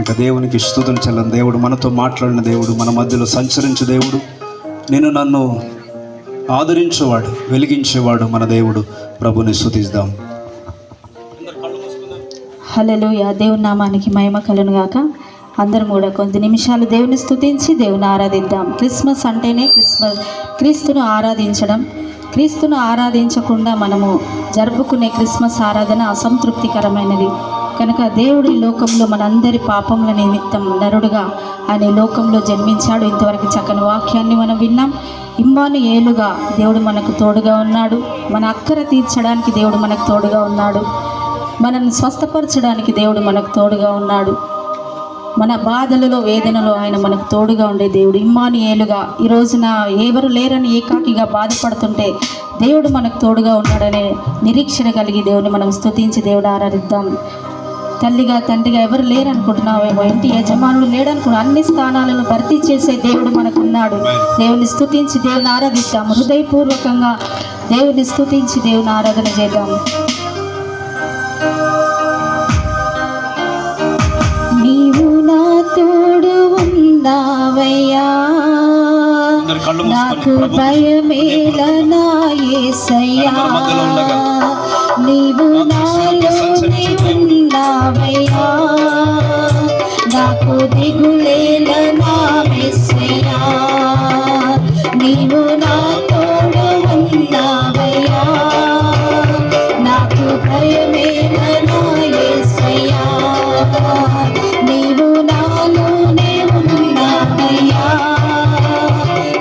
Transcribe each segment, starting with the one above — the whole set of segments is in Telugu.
ఇక దేవునికి స్థుతులు చెల్లని దేవుడు మనతో మాట్లాడిన దేవుడు మన మధ్యలో సంచరించు దేవుడు. నేను నన్ను ఆదరించేవాడు వెలిగించేవాడు మన దేవుడు. ప్రభుని స్థుతిద్దాం. హల్లెలూయా. దేవుని నామానికి మహిమ కలను గాక. అందరం కూడా కొద్ది నిమిషాలు దేవుని స్థుతించి దేవుని ఆరాధిద్దాం. క్రిస్మస్ అంటేనే క్రిస్మస్. క్రీస్తును ఆరాధించడం. క్రీస్తును ఆరాధించకుండా మనము జరుపుకునే క్రిస్మస్ ఆరాధన అసంతృప్తికరమైనది. కనుక దేవుడు ఈ లోకంలో మనందరి పాపముల నిమిత్తం నరుడుగా ఆయన లోకంలో జన్మించాడు. ఇంతవరకు చక్కని వాక్యాన్ని మనం విన్నాం. ఇమ్మాను ఏలుగా దేవుడు మనకు తోడుగా ఉన్నాడు. మన అక్కర తీర్చడానికి దేవుడు మనకు తోడుగా ఉన్నాడు. మనల్ని స్వస్థపరచడానికి దేవుడు మనకు తోడుగా ఉన్నాడు. మన బాధలలో వేదనలో ఆయన మనకు తోడుగా ఉండే దేవుడు ఇమ్మానియేలుగా ఈ రోజున ఎవరు లేరని ఏకాకిగా బాధపడుతుంటే దేవుడు మనకు తోడుగా ఉన్నాడనే నిరీక్షణ కలిగి దేవుని మనం స్తుతించి దేవుడు ఆరాధిద్దాం. తల్లిగా తండ్రిగా ఎవరు లేరనుకుంటున్నావేమో. ఇంటి యజమానుడు లేడనుకున్నా అన్ని స్థానాలను భర్తీ చేసే దేవుడు మనకు ఉన్నాడు దేవుని స్తుతించి దేవుని ఆరాధిద్దాం హృదయపూర్వకంగా దేవుని స్తుతించి దేవుని ఆరాధన చేద్దాం నీవు నా తోడు ఉన్నావయ్యా. అందరు కళ్ళు నాకు భయమేల నా నీవు నాలోనే ఉన్నావయ్యా నాకు దిగులేల నా మెస్సయ్యా నీవు నా తోడు ఉన్నావయ్యా. నాకు భయమేల నా యేసయ్యా నీవు నాలోనే ఉన్నావయ్యా.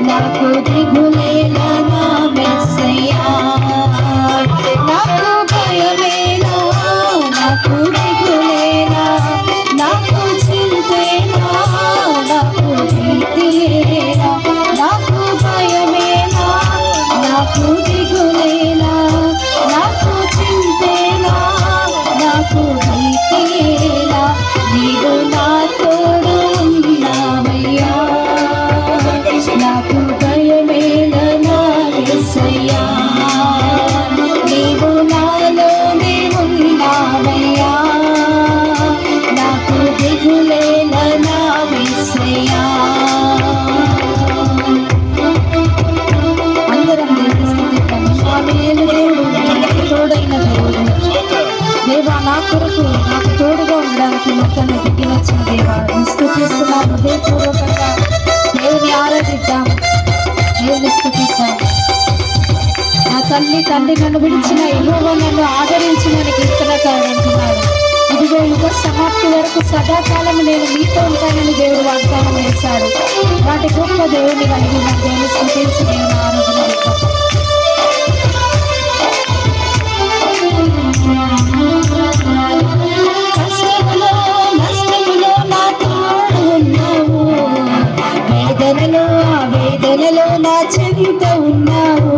నాకు దిగులేల నా మెస్సయ్యా నాకు భయమేనా నాకు మనకు దేవుడు దేవా నా కొరకు నాకు తోడుగా ఉండడానికి మొత్తం దిగి వచ్చిన దేవా స్థుతిస్తున్నాను హృదయపూర్వకంగా. దేవుని ఆరాధిద్దాం దేవుని స్థుతిద్దాం నా తల్లి తండ్రి నన్ను విడిచిన ఎన్నో నన్ను ఆదరించిన కీర్తనకాడు అంటున్నాడు ఇదిగో యుగ సమాప్తి వరకు సదాకాలం నేను మీతో ఉంటానని దేవుడు వాగ్దానం చేశాడు. వాటి గొప్ప దేవుని కలిగి నా దేవుని స్థుతించి దేవుని ఆరాధన ఉన్నావు.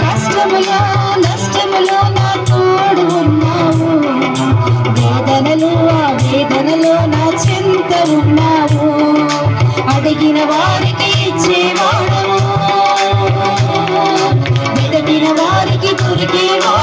కష్టములో నష్టములో నా తోడు ఉన్నావు. వేదనలో ఆ వేదనలో నా చెంత ఉన్నావు. అడిగిన వారికి ఇచ్చేవాడవు వెదకిన వారికి దొరికేవాడవు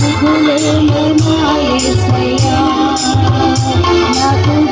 నాకు నా యేసయ్యా నాకు